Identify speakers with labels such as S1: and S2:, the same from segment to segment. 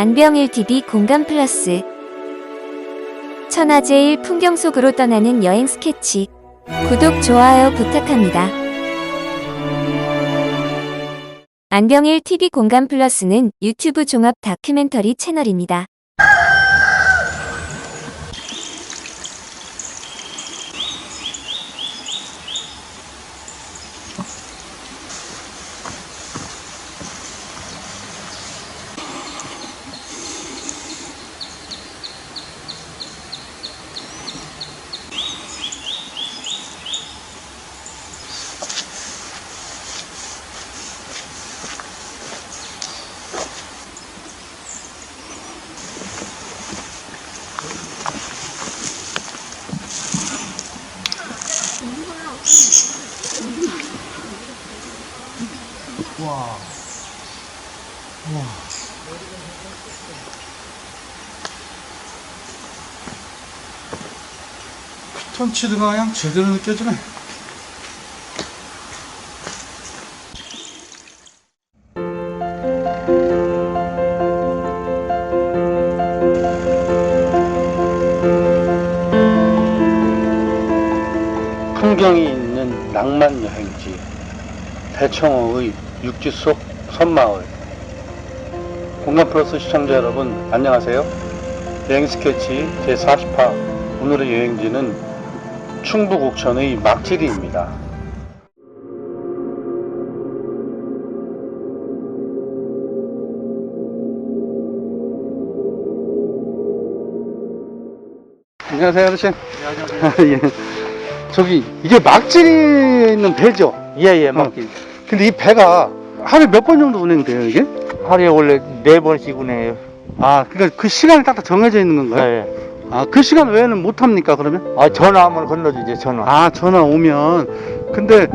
S1: 안병일 TV 공감 플러스 천하제일 풍경 속으로 떠나는 여행 스케치 구독 좋아요 부탁합니다. 안병일 TV 공감 플러스는 유튜브 종합 다큐멘터리 채널입니다.
S2: 와. 와. 피톤치드가 그냥 제대로 느껴지네. 풍경이 있는 낭만 여행지 대청호의 육지 속 섬마을. 공간 플러스 시청자 여러분 안녕하세요. 여행 스케치 제40화 오늘의 여행지는 충북 옥천의 막지리입니다. 안녕하세요 어르신. 안녕하세요. 예. 저기 이게 막지리에 있는 배죠?
S3: 예예 맞기
S2: 근데 이 배가 하루에 몇 번 정도 운행돼요 이게?
S3: 하루에 원래 네 번씩 운행해요
S2: 아 그러니까 그 시간이 딱딱 정해져 있는 건가요?
S3: 예.
S2: 아그 시간 외에는 못 합니까 그러면?
S3: 아 전화하면 건너주죠 전화
S2: 아 전화 오면 근데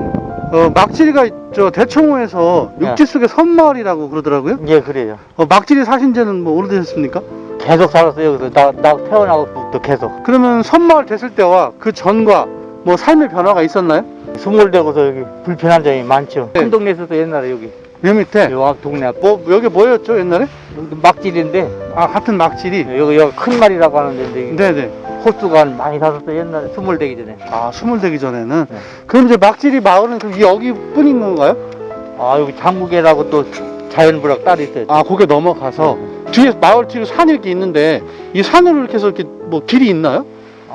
S2: 어, 막지리가 저 대청호에서
S3: 네.
S2: 육지 속의 섬마을이라고 그러더라고요.
S3: 예 그래요
S2: 어, 막지리 사신 지는 뭐 오래되셨습니까?
S3: 계속 살았어요 여기서 나, 나 태어나고부터 계속
S2: 그러면 섬마을 됐을 때와 그 전과 뭐 삶의 변화가 있었나요?
S3: 스물대고서 여기 불편한 점이 많죠
S2: 네.
S3: 큰 동네에서도 옛날에 여기
S2: 여 밑에
S3: 요 동네 앞
S2: 뭐 여기 뭐였죠 옛날에?
S3: 여기 막질인데
S2: 아 같은 막지리.
S3: 여기 여기 큰 말이라고 하는데 근데
S2: 네네.
S3: 호수가 많이 살았어요 옛날에 스물 되기 전에
S2: 아 스물 되기 전에는
S3: 네.
S2: 그럼 이제 막지리 마을은 그럼 여기 뿐인 건가요?
S3: 아 여기 장국이라고 또 자연부락 딸이 있어요
S2: 아 거기 넘어가서 뒤에 마을 뒤로 산이 이렇게 있는데 이 산으로 이렇게 해서 이렇게 뭐 길이 있나요?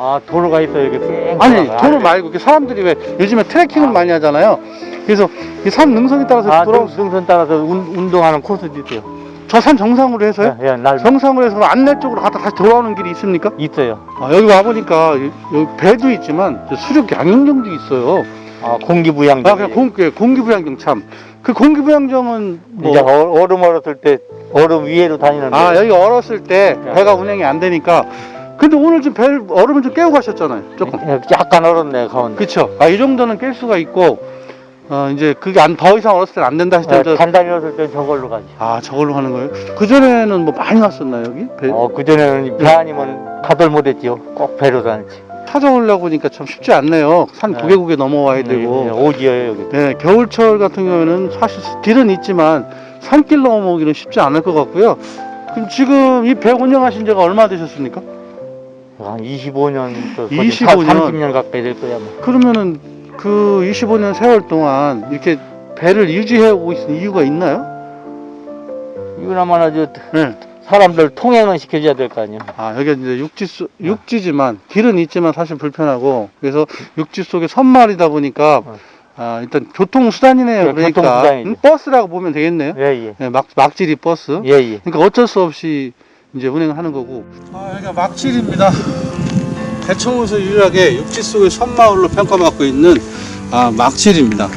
S3: 아 도로가 있어요 여기 뺑
S2: 아니
S3: 돌아가.
S2: 도로 말고 이렇게 사람들이 왜 요즘에 트레킹을
S3: 아.
S2: 많이 하잖아요. 그래서 이 산 능선에 따라서
S3: 아
S2: 돌아
S3: 능- 능선 따라서 운, 운동하는 코스도 있어요
S2: 저산 정상으로 해서요?
S3: 예, 예, 날
S2: 정상으로 해서 안내 쪽으로 갔다 다시 돌아오는 길이 있습니까?
S3: 있어요
S2: 아, 여기 와 보니까 여기 배도 있지만 저 수륙 양용정도 있어요.
S3: 아 공기부양
S2: 아 그냥 공, 예, 공기부양정 참. 그 공기부양정은 뭐
S3: 이제 어- 얼음 얼었을 때 얼음 위에로 다니는데
S2: 아 여기 얼었을 때
S3: 네.
S2: 배가 운행이 안 되니까 근데 오늘 좀배 얼음을 좀 깨고 가셨잖아요 조금.
S3: 예, 약간 얼었네 가운데.
S2: 그쵸? 아 이 정도는 깰 수가 있고 어 이제 그게 안 더 이상 얼었을 때안 된다 하실
S3: 예,
S2: 때
S3: 단단히 얼었을 때 저걸로 가지.
S2: 아 저걸로 하는 거예요? 그 전에는 뭐 많이 왔었나요 여기? 배?
S3: 어 그전에는 배 아니면 가들 못했지요 꼭 배로 다녔지.
S2: 찾아오려고 보니까 참 쉽지 않네요. 산
S3: 네.
S2: 구개구개 넘어와야 되고.
S3: 예, 오지어요 여기.
S2: 네 겨울철 같은 경우에는 사실 길은 있지만 산길 넘어오기는 쉽지 않을 것 같고요. 그럼 지금 이 배 운영하신 지가 얼마 되셨습니까?
S3: 한 25년 또
S2: 25 년?
S3: 30년 가까이 될 거야 뭐.
S2: 그러면은 그 25년 세월 동안 이렇게 배를 유지해 오고 있는 이유가 있나요?
S3: 이거나마나 저
S2: 네.
S3: 사람들 통행은 시켜줘야 될 거 아니야
S2: 아 여기 이제 육지 속 육지지만 길은 있지만 사실 불편하고 그래서 육지 속에 섬마을이다 보니까
S3: 어.
S2: 아 일단 교통 수단이네요.
S3: 네,
S2: 그러니까
S3: 교통수단이죠.
S2: 음, 버스라고 보면 되겠네요.
S3: 예예
S2: 네, 막 막지리 버스.
S3: 예 예
S2: 그러니까 어쩔 수 없이 이제 운행을 하는 거고. 아 여기가 막지리입니다. 대청호에서 유일하게 육지 속의 섬마을로 평가받고 있는 아 막지리입니다.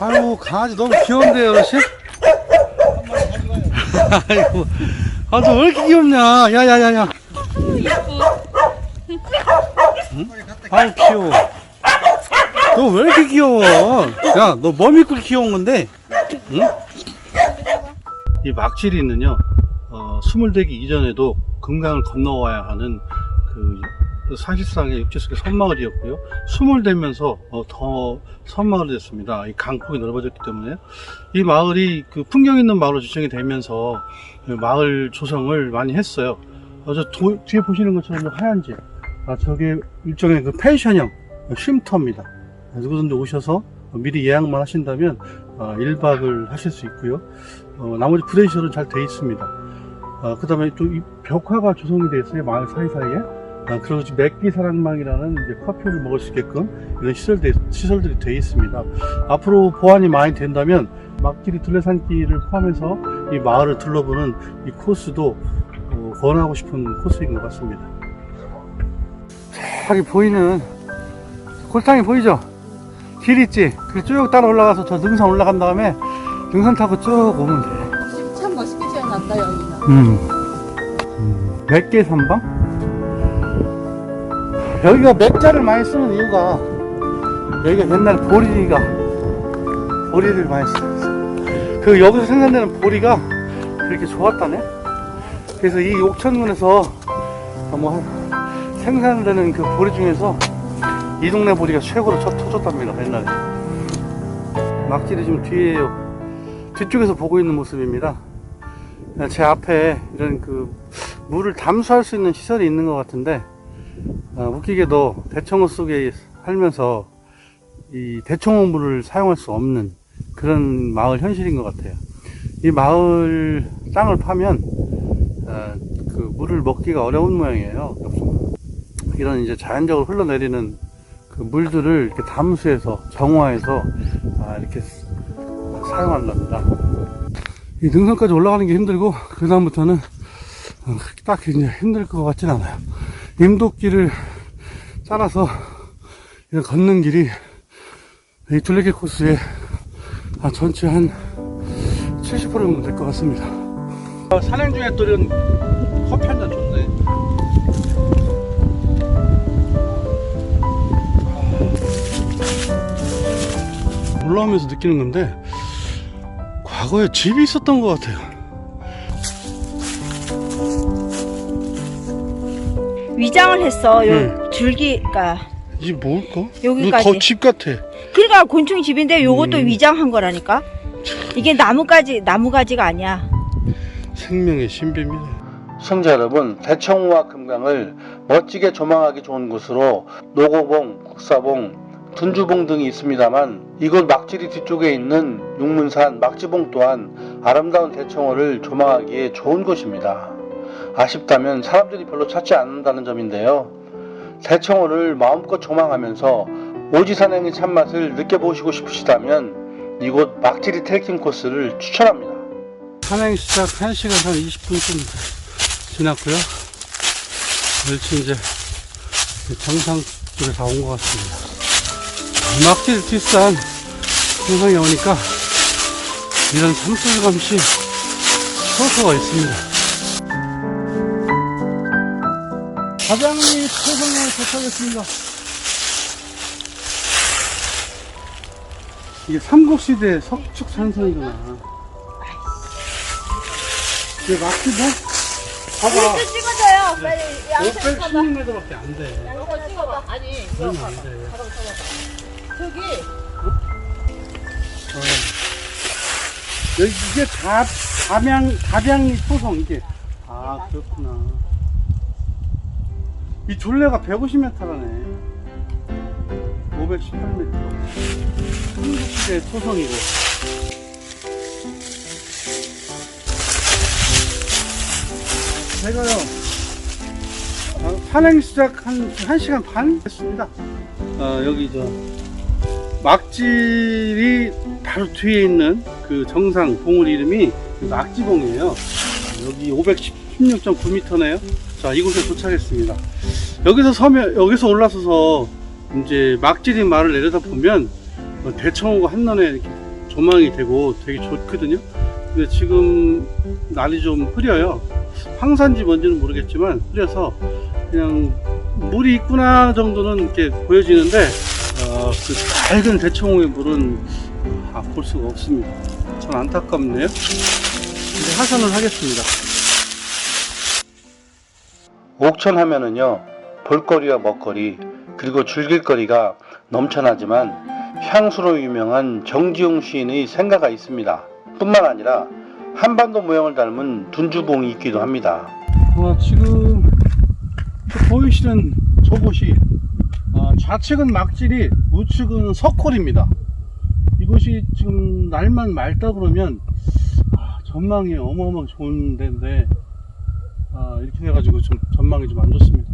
S2: 아유 강아지 너무 귀여운데요 어르신? 아이고 아너 왜 이렇게 귀엽냐 야야야야 응? 아유 귀여워 너 왜 이렇게 귀여워 야너뭐 귀여운 건데 응? 이 막지리는요 어, 스물 되기 이전에도 금강을 건너와야 하는 그 사실상의 육지 속의 섬마을이었고요. 수몰되면서 어, 더 섬마을이 됐습니다. 이 강폭이 넓어졌기 때문에 이 마을이 그 풍경 있는 마을로 지정이 되면서 마을 조성을 많이 했어요. 어, 저 도- 뒤에 보시는 것처럼 하얀 집, 아, 저게 일종의 그 펜션형 쉼터입니다. 누구든지 오셔서 미리 예약만 하신다면 어, 1박을 하실 수 있고요. 어, 나머지 프레시설은 잘 돼 있습니다. 어, 그 다음에 또이 벽화가 조성이 되어 있어요. 마을 사이사이에. 아, 그리고 맥기 사랑방이라는 이제 커피를 먹을 수 있게끔 이런 시설들, 시설들이 되어 있습니다. 앞으로 보완이 많이 된다면 막길이 둘레산길을 포함해서 이 마을을 둘러보는 이 코스도 어, 권하고 싶은 코스인 것 같습니다. 저기 보이는 골탕이 보이죠? 길 있지? 그쭉 따라 올라가서 저 능선 올라간 다음에 능선 타고 쭉 오면 돼.
S4: 참 멋있게 지어놨다 여기는.
S2: 음. 맥개 선방? 여기가 맥자를 많이 쓰는 이유가 여기가 옛날 보리가 보리를 많이 쓰었어. 그 여기서 생산되는 보리가 그렇게 좋았다네. 그래서 이 옥천군에서 뭐 생산되는 그 보리 중에서 이 동네 보리가 최고로 쳐 터졌답니다 옛날에. 막질이 지금 뒤에요. 뒤쪽에서 보고 있는 모습입니다. 제 앞에 이런 그 물을 담수할 수 있는 시설이 있는 것 같은데 아, 웃기게도 대청호 속에 살면서 이 대청호 물을 사용할 수 없는 그런 마을 현실인 것 같아요. 이 마을 땅을 파면 아, 그 물을 먹기가 어려운 모양이에요. 이런 이제 자연적으로 흘러내리는 그 물들을 이렇게 담수해서 정화해서 아, 이렇게 사용한답니다. 이 능선까지 올라가는 게 힘들고 그 다음부터는 어, 딱히 이제 힘들 것 같진 않아요. 임도길을 따라서 이런 걷는 길이 이 둘레길 코스의 아, 전체 한 70% 정도 될 것 같습니다. 산행 중에 또이 올라오면서 느끼는 건데 과거에 집이 있었던 것 같아요.
S5: 위장을 했어. 요
S2: 네.
S5: 줄기가.
S2: 이게 뭘까?
S5: 여기까지.
S2: 더집 같아.
S5: 그러니까 곤충 집인데 요것도
S2: 음.
S5: 위장한 거라니까. 이게 나무가지 나무가지가 아니야.
S2: 생명의 신비입니다. 시청자 여러분, 대청호와 금강을 멋지게 조망하기 좋은 곳으로 노고봉, 국사봉, 둔주봉 등이 있습니다만 이곳 막지리 뒤쪽에 있는 육문산 막지봉 또한 아름다운 대청호를 조망하기에 좋은 곳입니다. 아쉽다면 사람들이 별로 찾지 않는다는 점인데요. 대청호를 마음껏 조망하면서 오지산행의 참맛을 느껴보시고 싶으시다면 이곳 막지리 트레킹 코스를 추천합니다. 산행 시작 1시간 한 20분쯤 지났고요. 멸치 이제 정상 쪽에 다 온 것 같습니다. 막질 뒷산 정상에 오니까 이런 삼술감시 소소가 있습니다. 가장리 초성에 도착했습니다. 이게 삼국시대 석축 산성이구나. 이게 막히고? 봐봐.
S5: 찍어줘요. 빨리
S2: 516m밖에 안 돼.
S4: 이거 찍어봐. 아니
S2: 그러면 안 돼.
S4: 저기
S2: 어. 여기 이게 다, 담양, 담양리 토성, 이게. 아, 그렇구나. 이 둘레가 150m라네. 518m. 한국시대 토성이고. 제가요, 아, 산행 시작 한 1시간 반 했습니다. 아, 여기 저, 막질이 바로 뒤에 있는 그 정상 봉우리 이름이 막지봉이에요. 여기 516.9m네요. 자, 이곳에 도착했습니다. 여기서 서면, 여기서 올라서서 이제 막지리 마을을 내려다 보면 어, 대청호가 한눈에 이렇게 조망이 되고 되게 좋거든요. 근데 지금 날이 좀 흐려요. 황산지 뭔지는 모르겠지만 흐려서 그냥 물이 있구나 정도는 이렇게 보여지는데 어, 그 밝은 대청호의 물은 아, 볼 수가 없습니다. 참 안타깝네요. 이제 하산을 하겠습니다. 옥천 하면은요,
S6: 볼거리와 먹거리 그리고 즐길거리가 넘쳐나지만 향수로 유명한 정지용 시인의 생가가 있습니다. 뿐만 아니라 한반도 모양을 닮은 둔주봉이 있기도 합니다. 어, 지금 보이시는 저곳이 어, 좌측은 막질이 우측은 석홀입니다. 이곳이 지금 날만 맑다 그러면 아, 전망이 어마어마하게 좋은 데인데 아, 이렇게 돼가지고 좀 전망이 좀 안 좋습니다.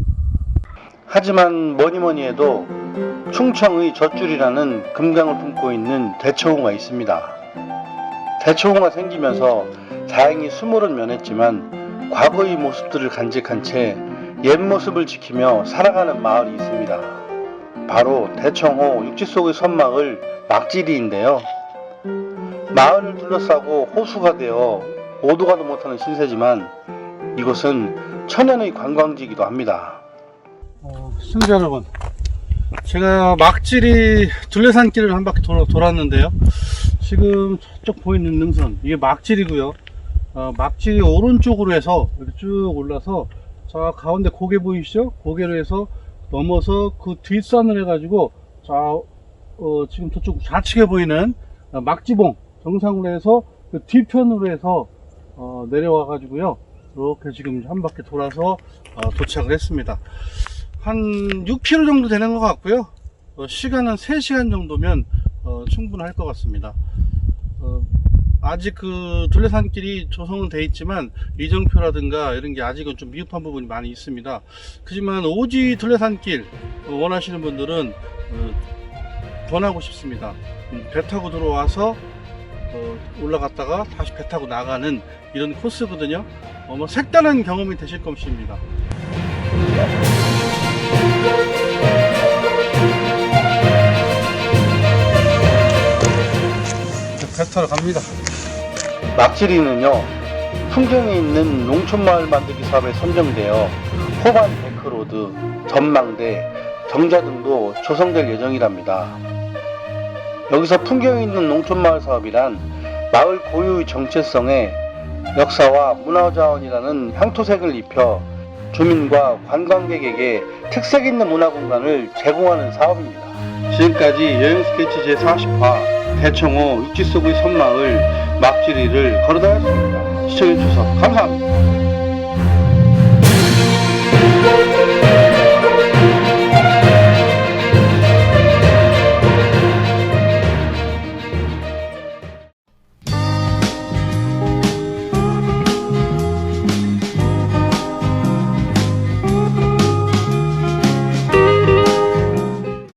S6: 하지만 뭐니 뭐니 해도 충청의 젖줄이라는 금강을 품고 있는 대처홍가 있습니다. 대처홍가 생기면서 다행히 수몰은 면했지만 과거의 모습들을 간직한 채 옛 모습을 지키며 살아가는 마을이 있습니다. 바로 대청호 육지 속의 선마을 막지리인데요. 마을을 둘러싸고 호수가 되어 오도 가도 못하는 신세지만 이곳은 천연의 관광지이기도 합니다. 어, 시청자 여러분, 제가 막지리 둘레산길을 한 바퀴 돌아, 돌았는데요. 지금 저쪽 보이는 능선, 이게 막지리고요. 어, 막지리 오른쪽으로 해서 쭉 올라서 자 가운데 고개 보이시죠? 고개로 해서 넘어서 그 뒷산을 해가지고 자 어, 지금 저쪽 좌측에 보이는 어, 막지봉 정상으로 해서 그 뒤편으로 해서 어, 내려와 가지고요. 이렇게 지금 한 바퀴 돌아서 어, 도착을 했습니다. 한 6km 정도 되는 것 같고요. 어, 시간은 3시간 정도면 어, 충분할 것 같습니다. 어, 아직 그 둘레산길이 조성은 돼 있지만 이정표라든가 이런 게 아직은 좀 미흡한 부분이 많이 있습니다. 하지만 오지 둘레산길 어, 원하시는 분들은 어, 권하고 싶습니다. 음, 배 타고 들어와서 어, 올라갔다가 다시 배 타고 나가는 이런 코스거든요. 어, 뭐 색다른 경험이 되실 것입니다. 배 타러 갑니다. 막지리는요 풍경이 있는 농촌마을 만들기 사업에 선정되어 호반 데크로드, 전망대, 정자 등도 조성될 예정이랍니다. 여기서 풍경이 있는 농촌마을 사업이란 마을 고유의 정체성에 역사와 문화자원이라는 향토색을 입혀 주민과 관광객에게 특색 있는 문화 공간을 제공하는 사업입니다. 지금까지 여행 스케치 제40화 대청호 육지 속의 섬마을 막지리를 걸어다녔습니다. 시청해주셔서 감사합니다.